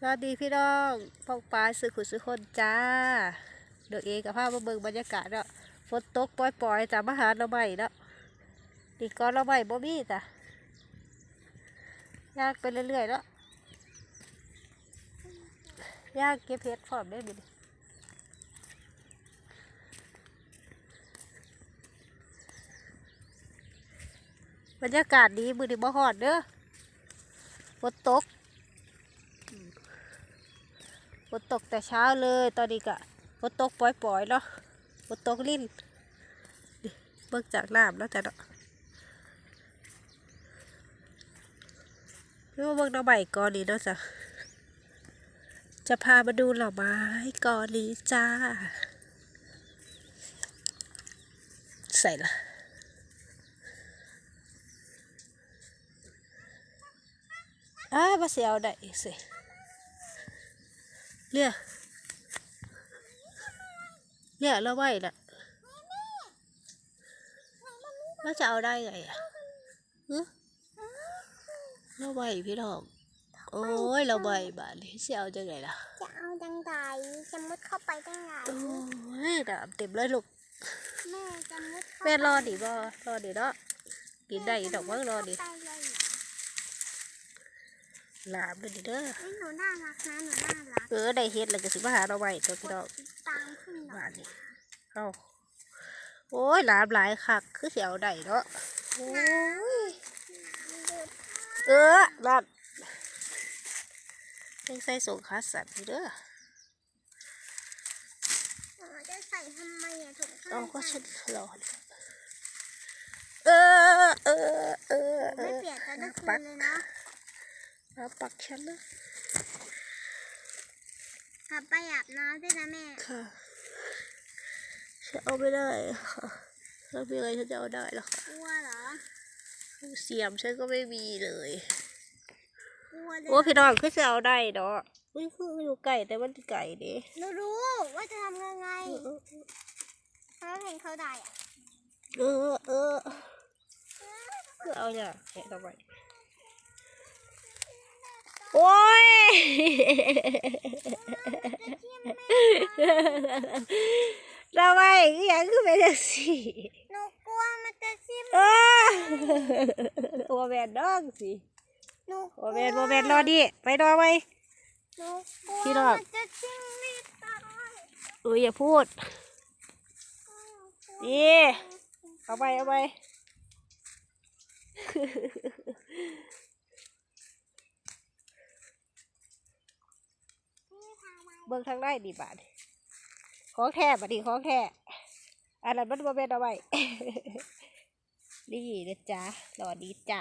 สวัสดีพี่น้องปองปลายสุขุสุคนจ้าเดี๋ยวเอกับภาพมาเบิ่งบรรยากาศเนาะฝนตกปล่อยๆจ้ามาหาเราใหม่เนาะดีก่อนเราใหม่บ่มีจ้ะยางไปเรื่อยๆเนาะยางเก็บเพชรพร้อมได้บิบรรยากาศดีมือดีบ่ฮอดเด้อฝนตก ฝนตกแต่เช้าเลยตอนนี้ก็ฝนตกปล่อยๆเนาะฝนตกลิ่นเบิกจากน้ำแล้วจ้ะเนาะนี่ว่าเบิกดอกใบก่อนนี้เนาะจ้ะจะพามาดูหน่อไม้ก่อนนี้จ้า ใส่ละอ้ามาเสียเอาได้สิ เรียเรียเราไหวน่ะเราจะเอาได้ไงอะฮะเราไหวพี่ทองโอ้ยเราไหวบาดนี้จะเอาจังไงล่ะ จะเอาจังไดจะมุดเข้าไปจังไงโอ้ยดาบเต็มเลยลูก แม่จะมุดเข้าแม่รอดิบ่รอดิเนาะกินได้อีกดอกมั้งรอดิไปเลย หลามเลยดิเด้อเฮ้ยหนูน่ารักนะหนูน่ารักเออได้เฮ็ดแล้วก็สิมาหาเราไหวตัวพี่น้องติดตามขึ้นหน่บาอยดนี้เอาโอ้ยหลามหลายคักคือสิเอาได้เนาะโอ้ยเออลัดยังใส่ส่งคัสสันอยู่เด้อหนูจะใส่ทำไมอะถุงข้างเอาก็ใส่ฉันรอเลยเออเออเออเอไม่อเปียกกันทุกคืปันกเลยนะ เอาปักฉันนะกลับไปอาบน้ำด้วยนะแม่ ค่ะฉันเอาไม่ได้ค่ะถ้ามีอะไรฉันจะเอาได้หรอกค่ะกลัวเหรอเสียมฉันก็ไม่มีเลยกลัวเลยโอ้พี่น้องคือจะเอาได้เนาะอุ้ยคืออยู่ไก่แต่มันไก่ดิหนูรู้ว่าจะทำยังไงเพราะเห็นเขาได้อะเออเออคือเอาเนี่ยแค่ทำไม โอ้ยทำไมคืออย่างคือเป็นจังซี่หนูกลัวมันจะชิมเออว่าแมนน้องสิหนูกลัว่าแมนว่าแมนรอดิ ไปรอไหมหนูกลัวพี่ดอกมันจะชิมไม่ตายเอออย่าพูดนี่เอาไปเอาไป พี่ทำไม เบิ่งทางได้ดีบาดของแท้บัดนี้ของแท้อันนั้นมันบ่แม่นเอาไว้นี่เด้อจ้ารอดีจ้า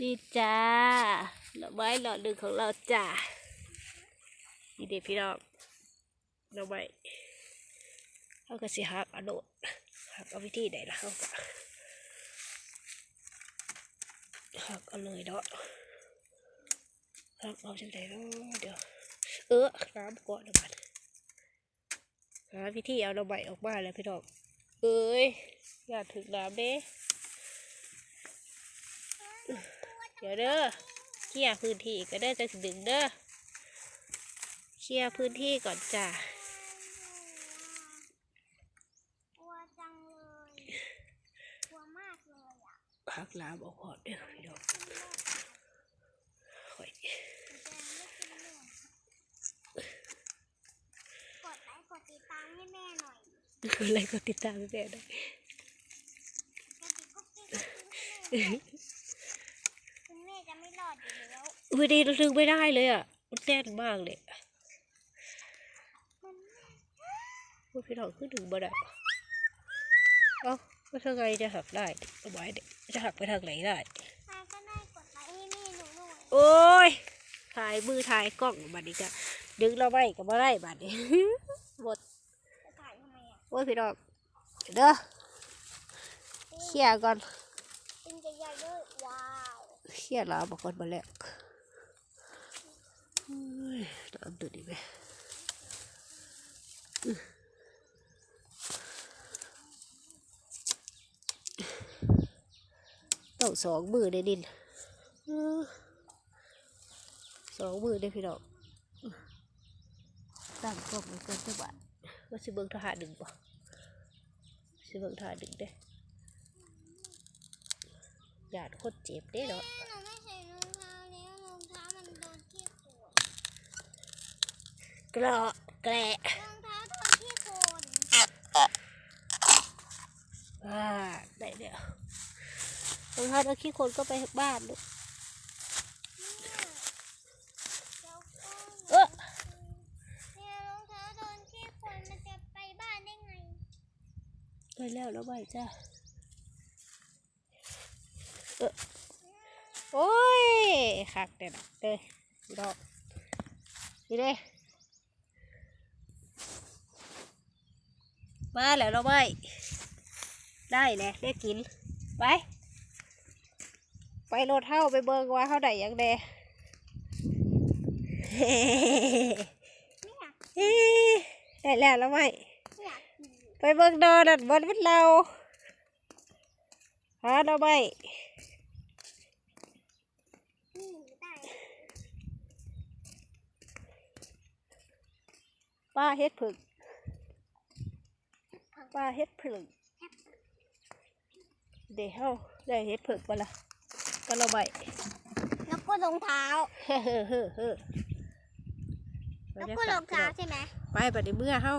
ดีจ้าดอไม้หลอดหนึ่งของเราจ้านี่เด็กพี่น้องดอไม้เขาก็สิหักอาโดดหักเอาวิธีไหนล่ะเขาก็ หักเอาเลยเนาะหักเอาจังไดเนาะเดี๋ยว เออน้ำก่อนนะบัดหาวิธีเอาดอกไม้ออกมาแล้วพี่น้องเอ้ยอย่าถึงน้ำเด้เดี๋ยวเด้อเคลียร์พื้นที่ก็ได้จะสิดึงเด้อเคลียร์พื้นที่ก่อนจ้ะ กลัวจังเลยกลัวมากเลยอะ พักลามออกก่อนเด้อพี่น้องค่อยกดไลค์กดติดตามให้แม่หน่อยอะไรก็ติดตามแม่ได้กดติดกุ๊กกิ๊กให้แม่คุณแม่จะไม่รอดอยู่แล้วอุ้ยดีเราดึงไม่ได้เลยอะมันแน่นมากเลยอุ้ยพี่น้องคือดึงบ่ได้เอ้า ว่าทางไงจะหักได้เอาไว้เด็จะหักไปทางไหนได้ใครก็ได้กดไลค์ให้แม่หนูหน่อยโอ้ยถ่ายมือถ่ายกล้องบัดนี้จ้ะดึงเราไว้ก็บ่ได้บัดนี้หมดจะถ่ายทำไมอะโอ้ยพี่น้องเด้อเคลียร์ก่อนเป็นจะใหญ่ด้วยว้าวเครียดแล้วบอกคนมาแล้วเฮ้ยน้ำตื่นดีไหม ต้องสองมือได้ดินเออสองมือได้พี่น้องตั้งกล้องไว้ก่อนจังหวะว่าสิเบิ่งทหารดึงบ่สิเบิ่งทหารดึงเด้ญาติคนเจ็บเด้เนาะหนูไม่ใส่รองเท้าแล้วรองเท้ามันโดนที่โคนกระแกระรองเท้าโดนที่โคนอ่าได้เดี๋ยว รองเท้าเอาขี้คนก็ไปบ้านลูกเนี่ยแล้วก็เออเนี่ยรองเท้าโดนที่โคนมันจะไปบ้านได้ไง ไปแล้วแล้วไปจ้าเออโอ้ยคักเด็ดเด้พี่ดอกนี่เด้มาแล้วเราไปได้แหละได้กิน ไป ไปรถเท่าไปเบิกว่าเขาได้หยังแดเฮ้ได้แล้วแล้วไหมไปเบิกดอนัดบนวัดเราหาเราไหมป้าเฮ็ดผึ่งป้าเฮ็ดผึ่งเดี๋ยวได้เฮ็ดผึ่งมาละ ก็เราไหมแล้วก็รองเท้าเฮ้อเฮ้อเฮ้อเฮ้อแล้วก็รองเท้าใช่ไหมไปบัดนี้เมื่อเฮา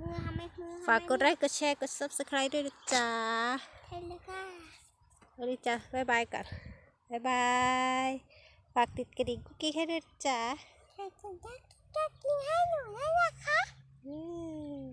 มือทำไมมือทำไมฝากกดไลค์กดแชร์กด subscribe ด้วยนะจ๊ะเห็นเลยค่ะสวัสดีจ้ะบ๊ายบายกันบ๊ายบายฝากติดกระดิ่งกุ๊กกิ๊กให้ด้วยนะจ๊ะใครจะได้กินให้หนูได้นะคะอืม